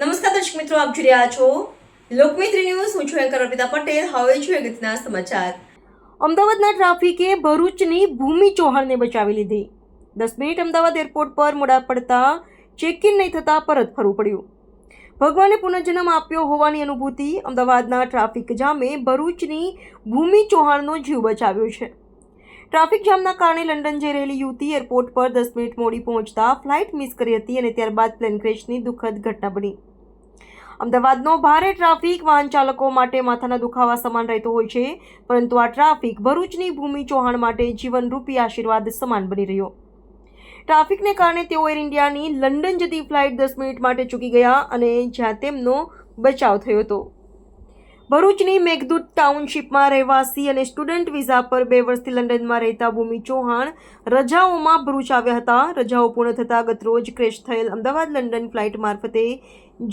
નમસ્કાર દર્શક મિત્રો, આપ જોઈ રહ્યા છો લોકમિત્ર ન્યૂઝ. હું છું એન્કર અર્પિતા પટેલ. હવે છું અગત્યના સમાચાર. અમદાવાદના ટ્રાફિકે ભરૂચની ભૂમિ ચૌહાણને બચાવી લીધી. દસ મિનિટ અમદાવાદ એરપોર્ટ પર મોડા પડતા ચેક ઇન નહીં થતાં પરત ફરવું પડ્યું. ભગવાને પુનર્જન્મ આપ્યો હોવાની અનુભૂતિ અમદાવાદના ટ્રાફિક જામે ભરૂચની ભૂમિ ચૌહાણનો જીવ બચાવ્યો છે. ટ્રાફિક જામના કારણે લંડન જઈ રહેલી યુવતી એરપોર્ટ પર દસ મિનિટ મોડી પહોંચતા ફ્લાઇટ મિસ કરી હતી અને ત્યારબાદ પ્લેન ક્રેશની દુઃખદ ઘટના બની. અમદાવાદનો ભારે ટ્રાફિક વાહન ચાલકો માટે માથાના દુખાવા સમાન રહેતો હોય છે, પરંતુ આ ટ્રાફિક ભરૂચની ભૂમિ ચૌહાણ માટે જીવનરૂપી આશીર્વાદ સમાન બની રહ્યો. ટ્રાફિકને કારણે તેઓ એર ઇન્ડિયાની લંડન જતી ફ્લાઇટ દસ મિનિટ માટે ચૂકી ગયા અને જ્યાં તેમનો બચાવ થયો હતો. ભરૂચની મેઘદૂત ટાઉનશીપમાં રહેવાસી અને સ્ટુડન્ટ વિઝા પર બે વર્ષથી લંડનમાં રહેતા ભૂમિ ચૌહાણ રજાઓમાં ભરૂચ આવ્યા હતા. રજાઓ પૂર્ણ થતાં ગતરોજ ક્રેશ થયેલ અમદાવાદ લંડન ફ્લાઇટ મારફતે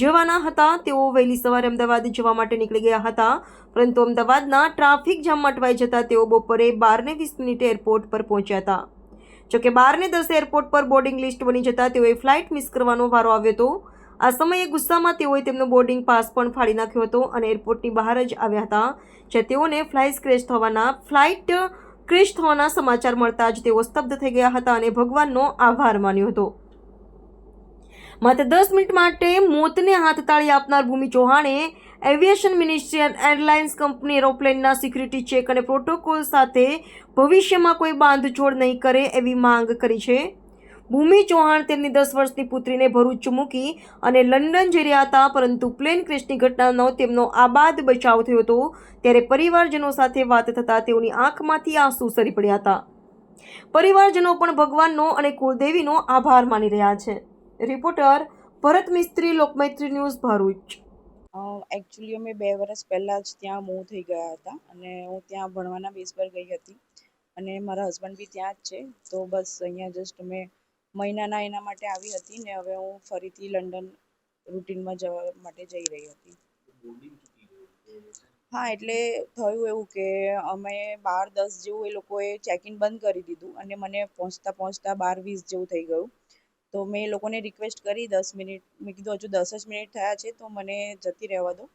જવાના હતા. તેઓ વહેલી સવારે અમદાવાદ જવા માટે નીકળી ગયા હતા. પરંતુ અમદાવાદના ટ્રાફિક જામમાં અટવાઈ જતા તેઓ બપોરે બારને વીસ મિનિટે એરપોર્ટ પર પહોંચ્યા હતા. જોકે બારને દસે એરપોર્ટ પર બોર્ડિંગ લિસ્ટ બની જતા તેઓએ ફ્લાઇટ મિસ કરવાનો વારો આવ્યો હતો. આ સમયે ગુસ્સામાં તેઓએ તેમનો બોર્ડિંગ પાસ પણ ફાડી નાખ્યો હતો અને એરપોર્ટની બહાર જ આવ્યા હતા, જ્યાં તેઓને ફ્લાઇટ ક્રેશ થવાના, ફ્લાઇટ ક્રેશ થવાના સમાચાર મળતા જ તેઓ સ્તબ્ધ થઈ ગયા હતા અને ભગવાનનો આભાર માન્યો હતો. માત્ર દસ મિનિટ માટે મોતને હાથ તાળી આપનાર ભૂમિ ચૌહાણે એવિએશન મિનિસ્ટ્રી એરલાઇન્સ કંપની એરોપ્લેનના સિક્યુરિટી ચેક અને પ્રોટોકોલ સાથે ભવિષ્યમાં કોઈ બાંધછોડ નહીં કરે એવી માંગ કરી છે. ભૂમિ ચૌહાણ તેમની દસ વર્ષની પુત્રીને ભરૂચ મૂકી અને લંડન જઈ રહ્યા હતા, પરંતુ પ્લેન ક્રેશની ઘટનાનો તેમનો આબાદ બચાવ થયો હતો. ત્યારે પરિવારજનો સાથે વાત થતાં તેઓની આંખમાંથી આંસુ સરી પડ્યા હતા. પરિવારજનો પણ ભગવાનનો અને કુળદેવીનો આભાર માની રહ્યા છે. Reporter Bharat Mistry, Lokmaitri news Bharuch. Actually અમે બે વર્ષ પહેલાં જ ત્યાં મૂવ થઈ ગયા હતા અને હું ત્યાં ભણવાના બેસ પર ગઈ હતી. અને મારા હસબન્ડ બી ત્યાં જ છે. તો બસ અહીંયા જસ્ટ અમે મહિનાના એના માટે આવી હતી ને હવે હું ફરીથી લંડન રૂટીનમાં જવા માટે જઈ રહી હતી. હા, એટલે થયું એવું કે અમે બાર દસ જેવું એ લોકોએ ચેક ઇન બંધ કરી દીધું અને મને પહોંચતા પહોંચતા બાર વીસ જેવું થઈ ગયું. તો મેં એ લોકોને રિક્વેસ્ટ કરી દસ મિનિટ, મેં કીધું હજુ દસ જ મિનિટ થયા છે તો મને જતી રહેવા દો.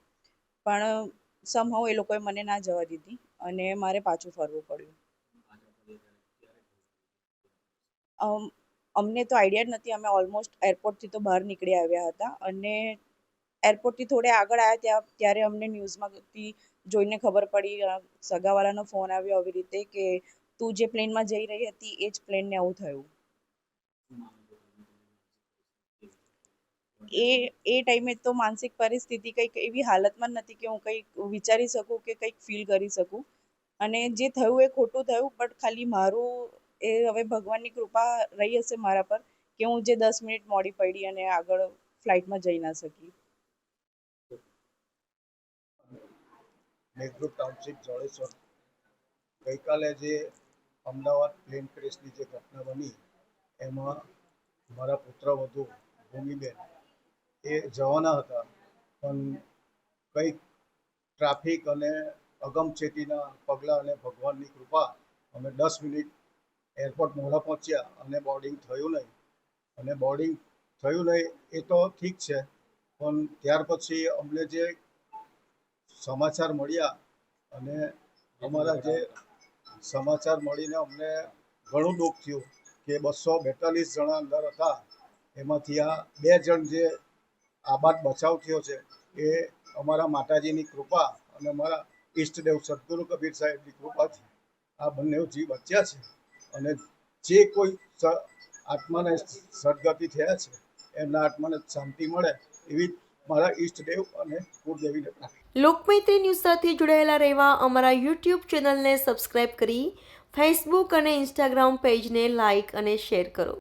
પણ સમહાઉ એ લોકોએ મને ના જવા દીધી અને મારે પાછું ફરવું પડ્યું. અમને તો આઈડિયા જ નથી, અમે ઓલમોસ્ટ એરપોર્ટથી તો બહાર નીકળી આવ્યા હતા. અને એરપોર્ટથી થોડે આગળ આવ્યા ત્યાં, ત્યારે અમને ન્યૂઝમાંથી જોઈને ખબર પડી સગાવાળાનો ફોન આવ્યો આવી રીતે કે તું જે પ્લેનમાં જઈ રહી હતી, એ જ પ્લેનને આવું થયું. એ એ ટાઈમે તો માનસિક પરિસ્થિતિ કંઈક એવી હાલતમાં નથી કે હું કંઈક વિચારી શકું કે કંઈક ફીલ કરી શકું. અને જે થયું એ ખોટું થયું બટ ખાલી મારું એ હવે ભગવાનની કૃપા રહી હશે મારા પર કે હું જે દસ મિનિટ મોડી પડી અને આગળ ફ્લાઇટમાં જઈ ના શકી. મેઘરૂપ ટાઉનશીપ જડેશ્વર ગઈકાલે જે અમદાવાદ પ્લેન ક્રેશની જે ઘટના બની, એમાં મારા પુત્રવધુ ભૂમિબેન એ જવાના હતા, પણ કંઈક ટ્રાફિક અને અગમચેતીના પગલાં અને ભગવાનની કૃપા અમે દસ મિનિટ એરપોર્ટ મોડા પહોંચ્યા અને બોર્ડિંગ થયું નહીં. અને બોર્ડિંગ થયું નહીં એ તો ઠીક છે, પણ ત્યાર પછી અમને જે સમાચાર મળ્યા અને અમારા જે સમાચાર મળીને અમને ઘણું દુઃખ થયું કે બસો બેતાલીસ જણા અંદર હતા. એમાંથી આ બે જણ જે આબાદ બચાવ થયો છે એ અમારા માતાજીની કૃપા અને અમારા ઈષ્ટદેવ સદગુરુ કબીર સાહેબની કૃપાથી આ બંને જીવ બચ્યા છે. અને જે કોઈ આત્માને સદગતિ થયા છે, એમના આત્માને શાંતિ મળે એવી મારા ઈષ્ટદેવ અને કુળદેવીને પ્રાર્થના. લોકમૈત્રી ન્યૂઝ સાથે જોડાયેલા રહેવા અમારા યુટ્યુબ ચેનલને સબસ્ક્રાઇબ કરી, ફેસબુક અને ઇન્સ્ટાગ્રામ પેજને લાઇક અને શેર કરો.